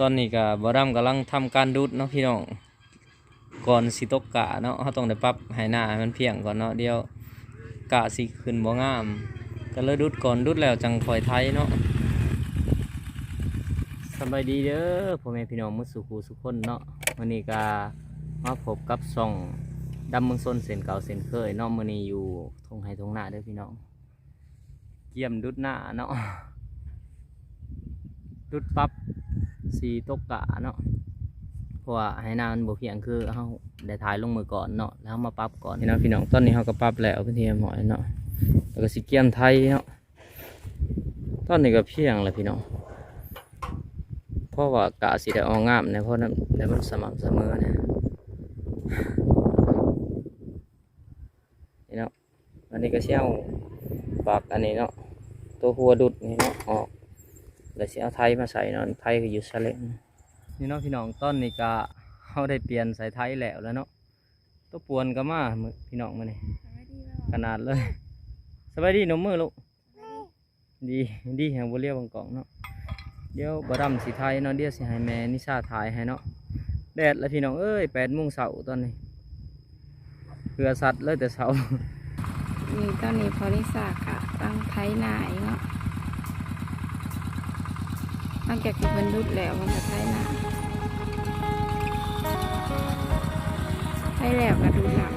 ตอนนี้ก็บอดัมกำลังทำการดูดเนาะพี่น้องก่อนสิตกกะเนาะเขาต้องได้ปรับให้หน้ามันเพียงก่อนเนาะเดี๋ยวกะสิขึ้นบ่งาม ก็เลยดูดก่อนดูดแล้วจังคอยไทยเนาะสบายดีเด้อพ่อแม่พี่น้องมุสุคูสุกคนเนาะวันนี้ก็มาพบกับซ่องดำเมืองซนเส้นเก่าเส้นเคยเนาะมื้อนี้อยู่ทงไห้ทงหน้าเด้อพี่น้องเกี่ยมดุดหน้าเนาะดุดปั๊บ สีตกกะเนาะเพราะว่าให้นามันบ่เพียงคือเฮาได้ถ่ายลงมือก่อนเนาะแล้วมาปรับก่อนพี่น้องพี่น้องตอนนี้เฮาก็ปรับแล้วเป็นที่หอยเนาะแล้วก็สิเกี่ยมไทยเนาะตอนนี้ก็เพียงแล้วพี่น้องเพราะว่ากะสิได้ออกงามเนี่ยเพราะนั้นแต่มันสม่ำเสมอเนี่ยนี่เนาะอันนี้ก็เชี่ยวปากอันนี้เนาะตัวหัวดุดนี่เนาะออก แล้วสิเอาไทยมาใส่เนาะไทยก็อยู่ซะเล็งนี่เนาะพี่น้องต้นนี่ก็เขาได้เปลี่ยนใส่ไทยแล้วแล้วเนาะตัวปวนก็มามื้อพี่น้องมานี่ขนาดเลยสบายดีหนมมือลูกดีดีแห่งบุเรียวบางกล่องเนาะเดี๋ยวบดำสีไทยเนาะเดี๋ยวสิให้แม่นิชาถ่ายให้เนาะแดดแล้วพี่น้องเอ้ยแปดโมงเสาร์ตอนนี้เพื่อสัตว์เลยแต่เสานี่ตอนนี้พอลิสากะตั้งไทยนายเนาะห ลังจากที่เพิ่นดุดแล้วมันก็ไทยนาไทยแล้วก็ดูหลัง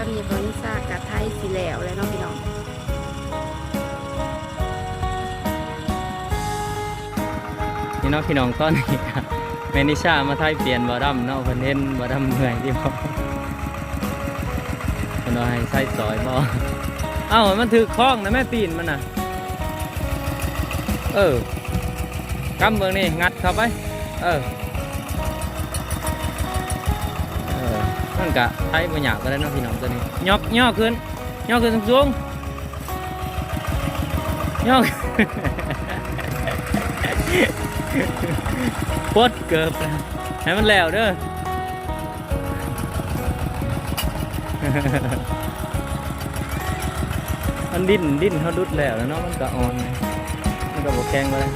อนนี้พอลิสากะไทยสิแล้วเลยเนาะพี่น้องนี่เนาะพี่น้องตอนนี้ก็แมนิชามาไทยเปลี่ยนบอดัมเนาะเพิ่นเห็นบอดัมเหนื่อยที่บอกเพิ่นอาให้ใส่ซอยบ่เอ้ามันถือคล้องนะแม่ตีนมันน่ะ เออกำเมืองนี่งัดเข้าไป เออ กะไทยบ่อยากก็ได้เนาะพี่น้องตัวนี้ยอกย่อขึ้นย่อขึ้นสูงๆย่อโคตรเกือบให้มันแล้วเด้อมันดิ้นดิ้นเขาดุดแล้วแล้วเนาะมันก็อ่อนไงมันก็บกแข็งไปเลย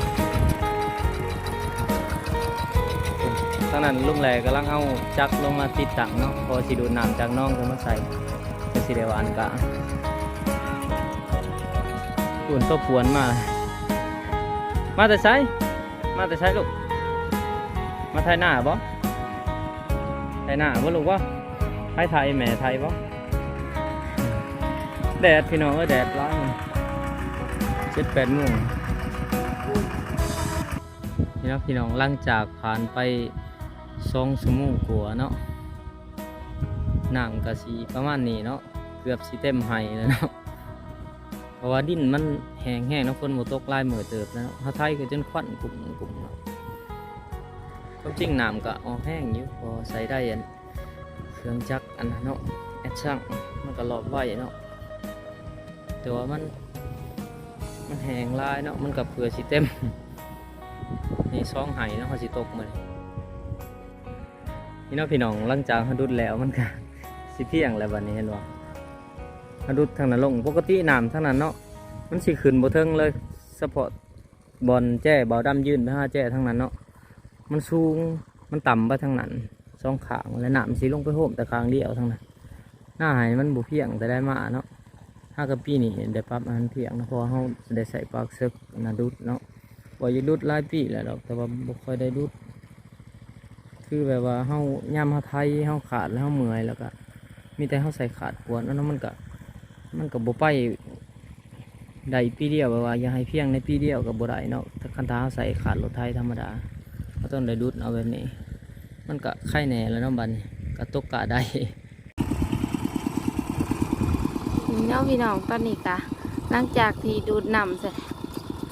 ตอนนั้นลุงแหล่กำลังเอาจักรลงมาติดตั้งเนาะพอสิดูดน้ำจากน้องก็มาใส่ก็สิเดหวาอันกะปวนตัวปวนมา มาแต่ใช้มาแต่ใช้ลูก มาไทยหน้าบ่ไทยหน้าบ่ลูกบ่ไทยไทยแหม่ไทยบ่แดดพี่น้องเอ้ยแดดร้อนเจ็ดแปดโมงนี่นะพี่น้องหลังจากผ่านไป สองชั่วโมงกว่าเนาะน้ำก็สีประมาณนี้เนาะเกือบสีเต็มไห้แล้วเนาะเพราะว่าดินมันแห้งแห้งเนาะฝนบ่ตกลายเหมือเติบแล้วเนาะถ้าไทยก็จนควันกลุ่มกลุ่มเนาะความจริงน้ำก็ออกแห้งอยู่พอใส่ได้อันเครื่องจักรอันนั้นเนาะแอดช่างมันก็หลอบไว้เนาะแต่ว่ามันมันแห้งลายเนาะมันกับเผื่อสิเต็มนี่ซองไห้เนาะเขาสิตกมา นี่เนาะพี่น้องหลังจากเขาดุดแล้วมันก็สิเพียงแล้ววันนี้เห็นบ่เขาดุดทางนั้นลงปกติน้ำทางนั้นเนาะมันสิขึ้นบ่เทิงเลยเฉพาะบอลแจ้บอลดำยื่นไปหาแจ้ทางนั้นเนาะมันสูงมันต่ำไปทางนั้นสองขางและน้ำสีลงไปโหมแต่ขางเดียวทางนั้นหน้าหายมันบุเพียงแต่ได้มาเนาะถ้ากับปีนี้ได้ปรับอันเพียงนะเพราะเขาได้ใส่ปลั๊กซึกนาดุดเนาะว่าจะดุดหลายปีแหละดอกแต่ว่าบ่ค่อยได้ดุด คือแบบว่าเฮายามเฮาไทยเฮาขาดแล้วเฮาเมื่อยแล้วก็มีแต่เฮาใส่ขาดขวดแล้วมันก็มันก็บ่ไปได้ปีเดียวแบบว่าอย่าให้เพียงในปีเดียวก็บ่ได้เนาะถ้าคันถ้าเฮาใส่ขาดรถไทยธรรมดาก็ต้องได้ดุดเอาแบบนี้ มันก็ไข่แหน่แล้วนาะบันก็ตกกะได้เนาะพี่น้องตอนนี้กะหลังจากที่ดูดน้ำใส่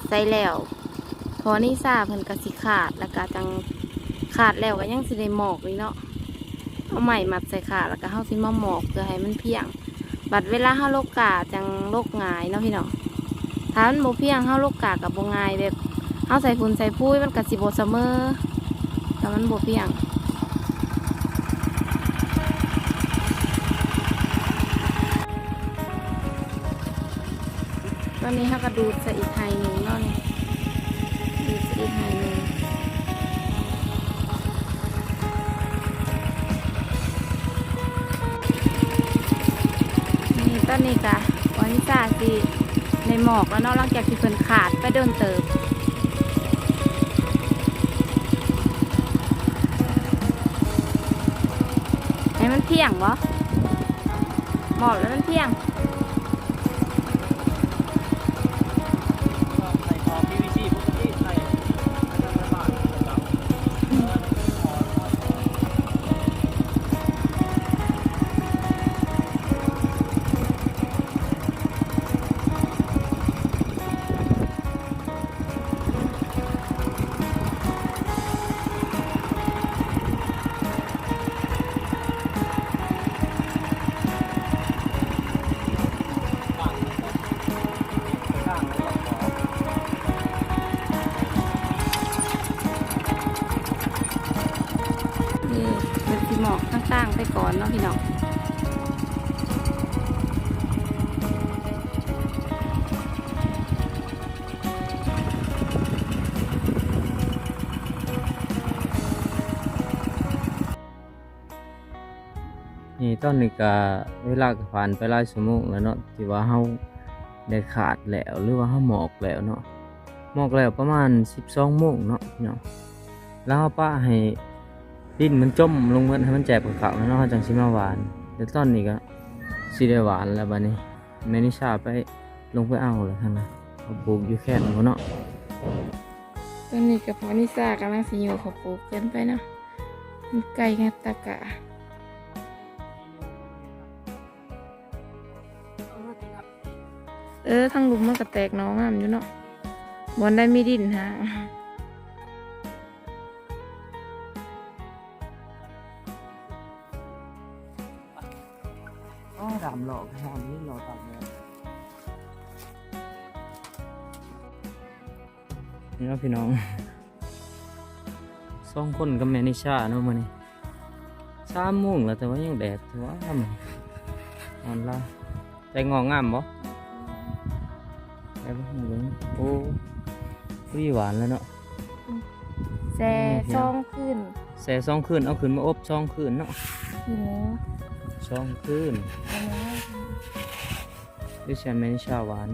ใส่แล้วพอนี่ซาเพิ่นก็สิขาดแล้วก็จัง ขาดแล้วก็ยังสิได้หมอกนี่เนาะเอาใหม่มัดใส่ขาแล้วก็เฮาสิมาหมอกเพื่อให้มันเพียง บัดเวลาเฮาโลกกาจังโลกงายเนาะพี่เน้องถ้ามันบ่เพียงเฮาโลกกากับบ่ง่ายแบบเฮาใส่ฝุ่นใส่ปุ้ยมันก็สิบเสมอแต่มันบ่เพียงตอนนี้เขาก็ดูดใส่อีกไฮหนึ่งเนาะนี่ดูดใส่อีกไฮหนึ่ง อนนี้กะวันนี้จ้าสิในหมอกแล้วเนาะหลังจากที่เพิ่นขาดไปเดินเติบให้มันเพียงวะหมอกแล้วมันเพียง หมอกต่างไปก่อนเนาะพี่น้องนี่ตอนนี้ก็เวลาก็ผ่านไปหลายชั่วโมงแล้วเนาะที่ว่าเฮาได้ขาดแล้วหรือว่าเฮาหมอกแล้วเนาะหมอกแล้วประมาณ 12โมงเนาะพี่น้องแล้วเฮาป้าให้ ดินมันจมลงมันให้มันแจบกับเขาแล้วเนาะเฮาจังสิมาหวานเดี๋ยวตอนนี้ก็สิได้หวานแล้วบัดนี้แม่นิชาไปลงไปเอาแล้วทางนั้นเขาปลูกอยู่แค่นั้นเนาะตอนนี้กับพอนิซากำลังสิอยู่เขาปลูกเกินไปเนาะมันไก่งัดตะกะเออทางลุมมันก็แตกน้องงามอยู่เนาะบอนได้มีดินฮะ อ๋อดำหลอกดำนี่หลอกดำเลยนี่เนาะพี่น้องสองคนกับแม่นิชาเนาะมื้อนี้สามโมงแล้วแต่ว่ายังแดดแต่ว่ามันอ่อนละใจงองงามบ่ได้บ่เบิ่งโอ้พี่หวานแล้วเนาะแซ่ซองขึ้นแส่สองคืนเอาคืนมาอบสองคืนเนาะทีนี้ สองคืนอันดิฉันไม่ชาหวาน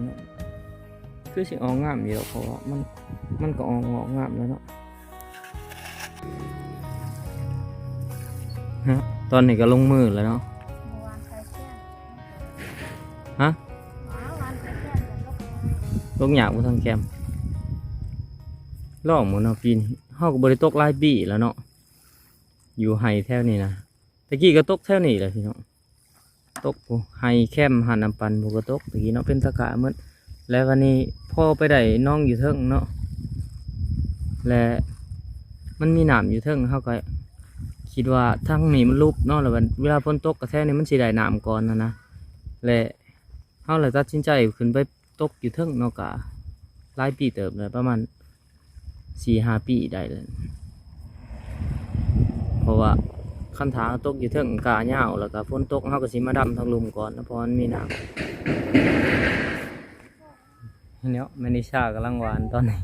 คือสิออกงามอยู่หรอกเพราะว่ามันมันก็ออกงอกงามแล้วเนาะฮะตอนนี้ก็ลงมือแล้วเนาะวานไปเที่ยงฮะอ๋อวานไปเที่ยงจะลงหยาบบนทางแกมล่องหมือนเนาะปีนเฮาก็บ่ได้ตกลายปีแล้วเนาะอยู่ไฮแถวนี้นะ ตะกี้ก็ตกแถวนี้แหละพี่น้องตกไฮแคมหันน้ำปันบ่ก็ตกตะกี้เนาะเป็นตะกะหมดแล้ววันนี้พ่อไปได้น้องอยู่เทิงเนาะและมันมีหน้ำอยู่เทิงเฮาก็คิดว่าทั้งนี้มันลุบเนาะแล้วเวลาฝนตกกระแทกนี่มันสิได้น้ำก่อนนะนะและเฮาเลยตัดสินใจขึ้นไปตกอยู่เทิงเนาะกะหลายปีเติบเลยประมาณสี่ห้าปีได้เลยเพราะว่า คันถางตกอยู่เทิงกาเหย้าแล้วก็ฝนตกเฮาก็สิมาดำทางลุมก่อนนะพรมันมีน้ำเนี้ยแมนิชากำลังหวานตอนนี้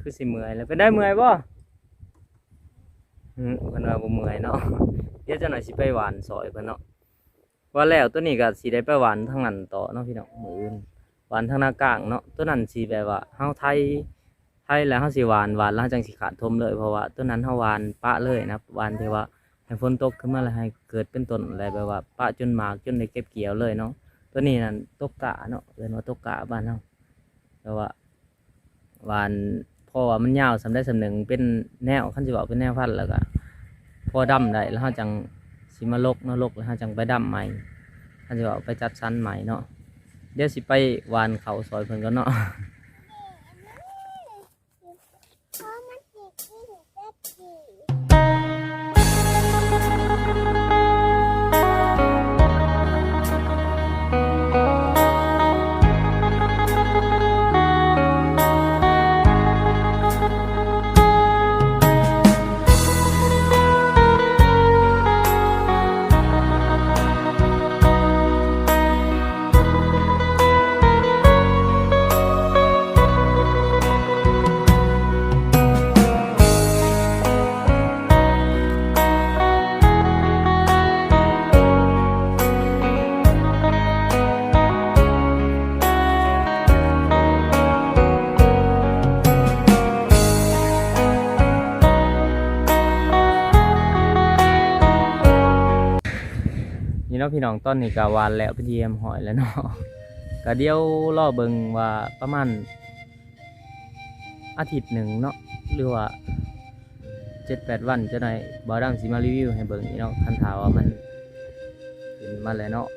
คือสิเมื่อยแล้วเป็นได้เมื่อยบ่อืมเพิ่นว่าบ่เมื่อยเนาะเดี๋ยวจะหน่อยสิไปหวานซอยเพิ่นเนาะว่าแล้วตัวนี้ก็สิได้ไปหวานทางนั้นต่อเนาะพี่น้องมื้ออื่นหวานทางหน้ากลางเนาะตัวนั้นสิแบบว่าเฮาไทยไทยแล้วเฮาสิหวานหวานแล้วเราจังสิขาดทมเลยเพราะว่าต้นนั้นเฮาหวานปะเลยนะหวานที่ว่า ให้ฝนตกขึ้นมาแล้วให้เกิดเป็นต้นอะไรแบบว่าปะจนหมากจนได้เก็บเกี่ยวเลยเนาะตัวนี้นั่นตกกะเนาะเรียนว่าตกกะบ้านเฮาะแต่ว่าวานพราะว่ามันยาวสำได้สำหนึ่งเป็นแนวขั้นสิบอกเป็นแนวพันแล้วก็พอดำได้แล้วเฮาจังสิมาลกเนาะลกแล้วเฮาจังไปดำใหม่ขั้นสิบอกไปจัดชั้นใหม่เนาะเดี๋ยวสิไปวานเขาซอยเพิ่นก็เนาะ พี่น้องต้นนี่ก็หวานแล้วเป็นทีเอ็มหอยแล้วเนาะก็เดี๋ยวรอเบิงว่าประมาณอาทิตย์หนึ่งเนาะหรือว่าเจ็ดแปดวันจะได้บอดัมสิมารีวิวให้เบิงนี่เนาะคันถาว่ามันขึ้นมาแล้วเนาะ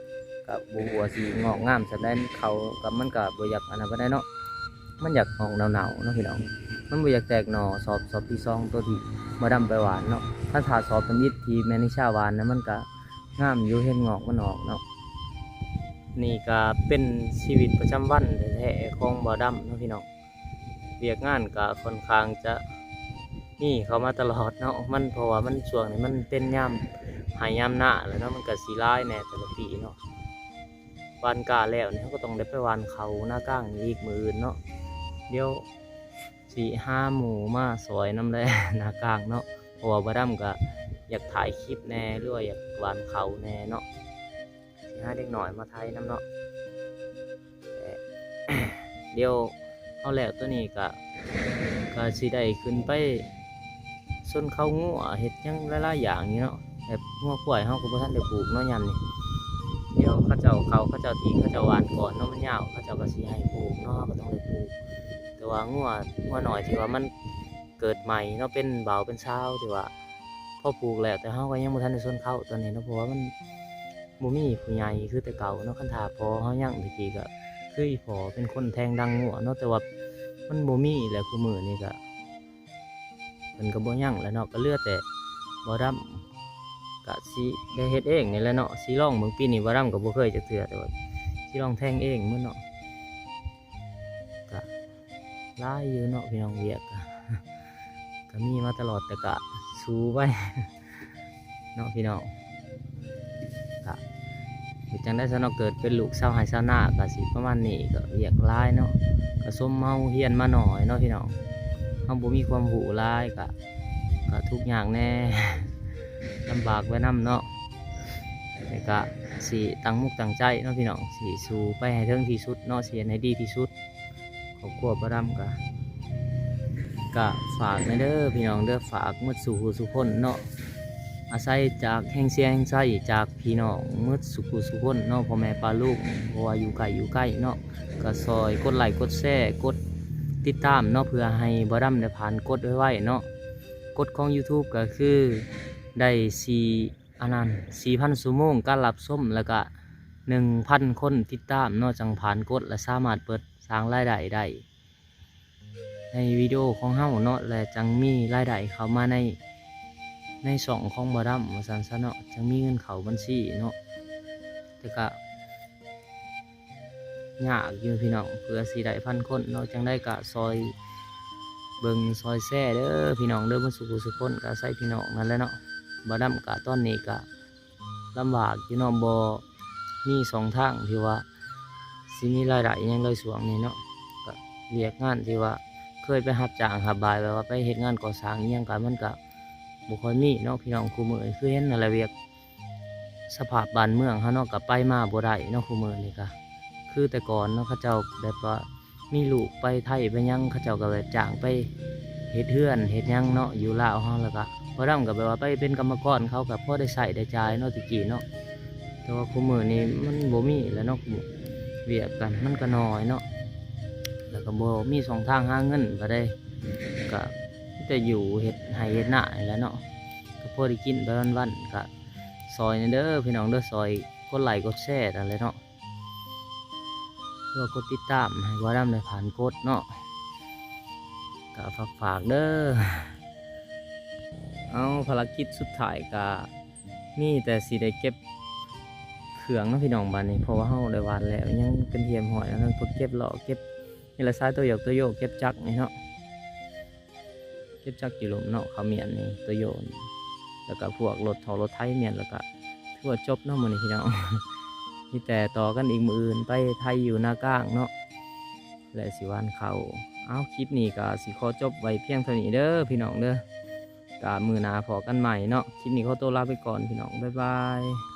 กับบัวสีงอกงามสแดนเขากับมันกับบัอยากอันนั้นก็ได้เนาะมันอยากออกหนาวๆเนาะพี่น้องมันบัอยากแตกหน่อสอบสอบที่ซองตัวที่บอดัมไปหวานเนาะถ้าถาสอบเป็นยิดทีแมนิชาหวานนะมันก็ งามอยู่เห็นงอกมันออกเนาะนี่ก็เป็นชีวิตประจำวันแท้ๆของบ่อดำเนาะพี่น้องเวียกงานก็ค่อนข้างจะนี่เขามาตลอดเนาะมันเพราะว่ามันช่วงนี้มันเป็นยามหายยามหน้าแล้วเนาะมันก็สีร้ายแน่แต่ละปีเนาะวานกาแล้วเนี่ยก็ต้องได้ไปวานเขาหน้าก้างอีกมืออื่นเนาะเดี๋ยวสี่ห้าหมูมาสวยน้ำแร่หน้ากลางเนาะเพราะว่าบ่อดำก็ อยากถ่ายคลิปแน่หรือว่าอยากหวานเขาแน่เนาะสิให้เด็กหน่อยมาไทยน้ำเนาะเดี๋ยวเอาแล้วตัวนี้ก็ก็สิได้ขึ้นไปส้นเขางัวเห็ดยังหลายๆอย่างนี้เนาะแบบงัวควยเฮาก็บ่ทันได้ปลูกเนาะยามนี้เดี๋ยวเขาเจ้าเขาเขาเจ้าทิ้งเขาเจ้าหวานก่อนเนาะมันยาวเขาเจ้าก็สิให้ปลูกเนาะก็ต้องได้ปลูกแต่ว่างัวงัวหน่อยที่ว่ามันเกิดใหม่เนาะเป็นเบาเป็นเช้าที่ว่า พอปลูกแล้วแต่เฮาก็ยังบ่ทันได้ส่วนเข้าตอนนี้เนาะเพราะว่ามันบ่มีผู้ใหญ่คือแต่เก่าเนาะคันถาพอเฮายังตะกี้ก็คืออีพอเป็นคนแทงดังหัวเนาะแต่ว่ามันบ่มีแหล้วคือมื้อนี้ก็เพิ่นก็บ่ยังแล้วเนาะก็เลือแต่บ่ดำก็สิได้เฮ็ดเองนี่แหละเนาะสิลองเบิ่งปีนี้บ่ดำก็บ่เคยจักเทื่อแต่ว่าสิลองแทงเองมื้อเนาะก็หลายอยู่เนาะพี่น้องเวียกก็ก็มีมาตลอดแต่ก็ สู้ไปเนาะพี่น้องก็เฮ็ดจังได้ซะเนาะเกิดเป็นลูกชาวไฮชาวนาก็สิประมาณนี้ก็เรียกหลายเนาะก็สมเมาเฮียนมาหน่อยเนาะพี่น้องเฮาบ่มีความรู้หลายก็ก็ทุกอย่างแน่ลำบากไว้นํเนาะแต่ก็สิตั้งมุกตั้งใจเนาะพี่น้องสิสู้ไปให้ถึงที่สุดเนาะสิเฮ็ดให้ดีที่สุดขอบคุณบ่ดำก็ ก็ฝากในเด้อพี่น้องเด้อฝากมืดสู่หูสุคนเนาะอาศัยจากแห่งเสียงแห่งไส้จากพี่น้องมืดสุขุสุคนเนาะพ่อแม่ปลาลูกเพราะว่าอยู่ไกลอยู่ใกล้เนาะก็ซอยกดไลค์กดแชร์กดติดตามเนาะเพื่อให้บอดัมได้ผ่านกดไว้เนาะกดของ YouTube ก็คือได้สีอันนั้นสี่พันชั่วโมงการรับชมแล้วก็หนึ่งพันคนติดตามเนาะจังผ่านกดและสามารถเปิดสร้างรายได้ได้ ในวิดีโอของเฮาเนาะและจังมีรายได้เข้ามาในในช่องของบอดัมว่าซั่นซะเนาะจังมีเงินเขาบัญชีเนาะแต่ก็ยากอยู่พี่น้องเพื่อสิได้พันคนเนาะจังได้กะซอยเบิงซอยแซ่เด้อพี่น้องเด้อบ่สุขสุขคนก็ใส่พี่น้องนั่นแหละเนาะบอดัมกะตอนนี้กะลำบากอยู่เนาะบ่มีสองทางที่ว่าสิมีรายได้ยังเลยสวงนี่เนาะก็เรียกงานที่ว่า เคยไปหับจ้างหับบายแบบว่าไปเฮ็ดงานก่อสร้างอิหยังกันมันก็บ่ค่อยมีเนาะพี่น้องคู่มือคือเห็นอะไรเวียกสภาพบ้านเมืองเฮาเนาะก็ไปมาบ่ได้เนาะคู่มือนี่ก็คือแต่ก่อนเนาะเขาเจ้าแบบว่ามีลูกไปไทยไปยังเขาเจ้าก็เลยจ้างไปเฮ็ดเฮือนเฮ็ดยังเนาะอยู่ลาวเฮาแล้วก็พอดำก็แบบว่าไปเป็นกรรมกรเขากับพ่อได้ใส่ได้จ่ายเนาะตะกี้เนาะแต่ว่าคุมือนี้มันบ่มีแล้วเนาะเวียกกันมันก็น้อยเนาะ แล้วก็บ่มีสองทางหาเงินก็ได้ก็มีแต่อยู่เฮ็ดไห้เฮ็ดหน้านี่แหล้วเนาะก็พอได้กินไปวันๆก็ซอยนี่เด้อพี่น้องเด้อซอยกดไลค์กดแชร์อะไรเนาะเพื่อกดติดตามให้ว่าดำในผ่านกดเนาะก็ฝากฝากๆเด้อเอาภารกิจสุดท้ายก็มีแต่สิได้เก็บเครื่องเนาะพี่น้องบ้านนี้เพราะว่าเฮาได้หวานแล้วยังเป็นเทียมหอยแล้วนั่นพวกเก็บหล่อเก็บ นี่ละซ้ายตัวหยกตัวโยกเก็บจักนี่เนาะเก็บจักกี่ลมเนาะเขาเมียนนี่ตัวโยนแล้วก็พวกรถทอรถไทยเมียนแล้วก็ทั่วจบเนาะมื้อนี้พี่น้องมีแต่ต่อกันอีกมืออื่นไปไทยอยู่หน้ากลางเนาะและสิวานเขาเอาคลิปนี้ก็สิขอจบไว้เพียงเท่านี้เด้อพี่น้องเด้อกามือนาพอกันใหม่เนาะคลิปนี้ขอตัวลาไปก่อนพี่น้องบ๊ายบาย